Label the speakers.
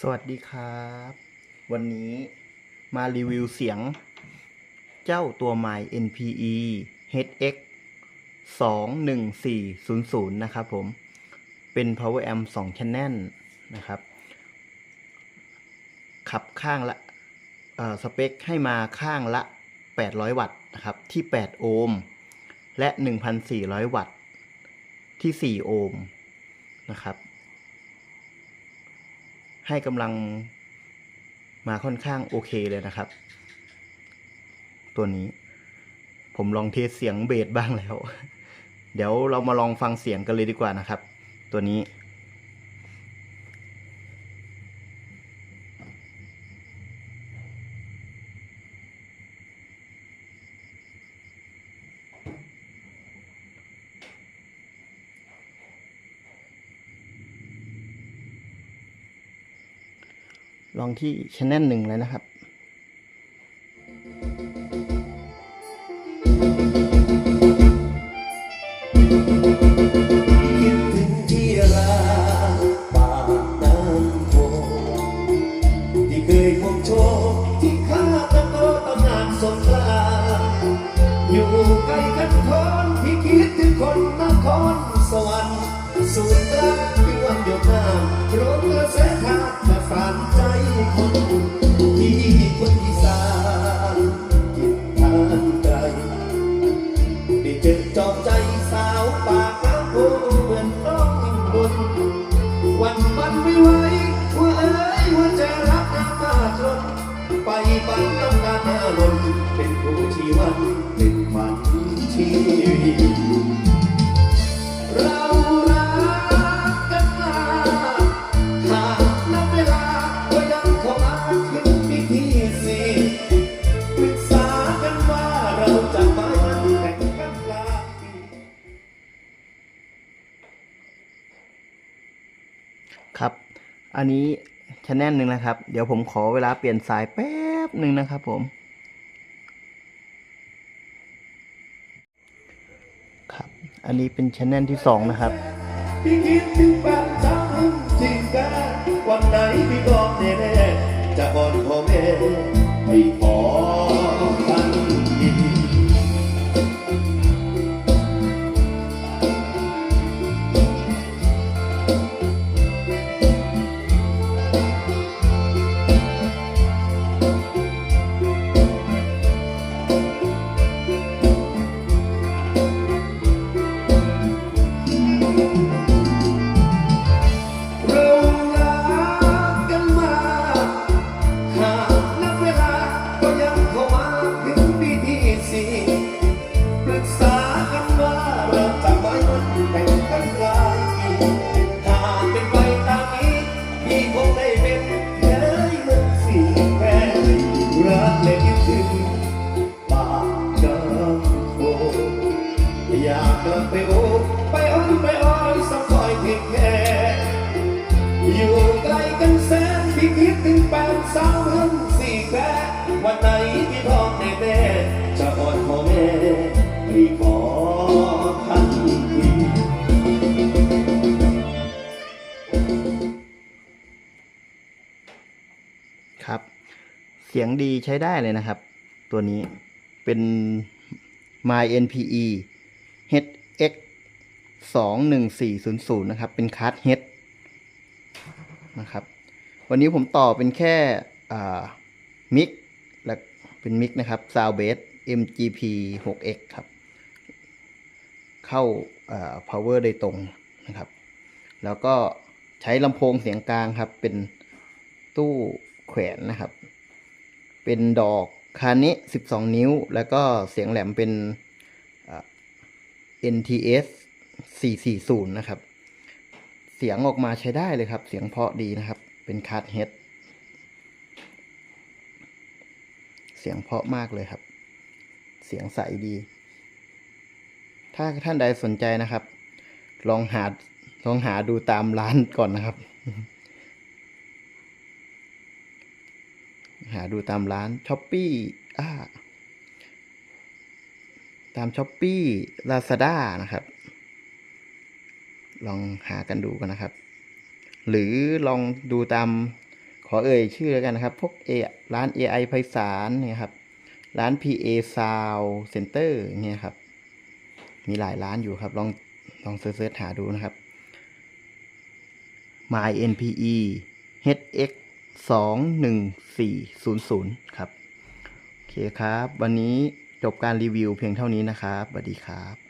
Speaker 1: สวัสดีครับ วันนี้มารีวิวเสียง เจ้าตัวใหม่ NPE HX 21400 นะครับผม เป็น Power Amp 2 Channel นะครับ ขับข้างละสเปคให้มาข้างละ 800 วัตต์นะครับ ที่ 8 โอห์ม และ 1,400 วัตต์ ที่ 4 โอห์มนะครับ ให้กำลังมาค่อนข้างโอเคเลยนะครับ ตัวนี้ ผมลองเทสเสียงเบสบ้างแล้ว เดี๋ยวเรามาลองฟังเสียงกันเลยดีกว่านะครับ ตัวนี้ ลองที่ชแนลหนึ่งเลยนะครับ
Speaker 2: ที่เคยพบโชคที่ข้าตะโกตำนานสงครามอยู่ใกลกันทนที่คิดถึงคนนครสวรรค์สูนย์รักที่วันหยดน้ำโรดกระแสทางมาสานใจ คนที่คนอีสานกินทานไกลได้เจอจอบใจสาวปากน้ำโพเหมือนน้องอิ่มบุญวันมันไม่ไหวว่าเอ้ยว่าจะรักน้ำตาจนไปปันน้ำตารหน้าลนเป็นผู้ที่วันเป็นฝัน
Speaker 1: อันนี้ชแนลหนึ่งนะครับ เดี๋ยวผมขอเวลาเปลี่ยนสายแป๊บหนึ่งนะครับผม ครับ อันนี้เป็นชแนลที่สองนะครับ
Speaker 2: พี่คิดถึงบ้านช้ำจริงกันวันไหนพี่บอกแน่ๆจะบอนพ่อแม่ให้ขอ เร ไปโอบไปอ้อนไปอ้อยสักคอยเพียงแค่อยู่ไกลกันแสนพี่คิดถึงแปดสาวหันสี่แค่วันไหนพี่ท้องแน่แน่จะอ่อนพ่อแม่พี่ขอทันที
Speaker 1: ครับ เสียงดีใช้ได้เลยนะครับ ตัวนี้เป็น My NPE x 21400นะครับ เป็นคาร์ดนะครับ วันนี้ผมต่อเป็นแค่มิกและเป็นมิกนะครับ Sound Bass MGP 6X ครับ เข้าอ่า power โดยตรงนะครับ แล้วก็ใช้ลำโพงเสียงกลางครับ เป็นตู้แขวนนะครับ เป็นดอกคานิ12 นิ้ว แล้วก็เสียงแหลมเป็น NTS 440 นะครับ เสียงออกมาใช้ได้เลยครับ เสียงเพราะดีนะครับ เป็นคาร์ดเฮดเสียงเพราะมากเลยครับ เสียงใสดี ถ้าท่านใดสนใจนะครับ ลองหาลองหาดูตามร้านก่อนนะครับ หาดูตามร้านช้อปปี้อ่า ตามช้อปปี้ลาซาด้านะครับ ลองหากันดูกันนะครับ หรือลองดูตามขอเอ่ยชื่อแล้วกันนะครับ พวกเอร้าน AI ไพศาลเนี่ยครับ ร้าน PA Sound Center เนี่ยครับ มีหลายร้านอยู่ครับ ลองลองเสิร์ชหาดูนะครับ My NPE HX 21400 ครับ โอเคครับ วันนี้ จบการรีวิวเพียงเท่านี้นะครับสวัสดีครับ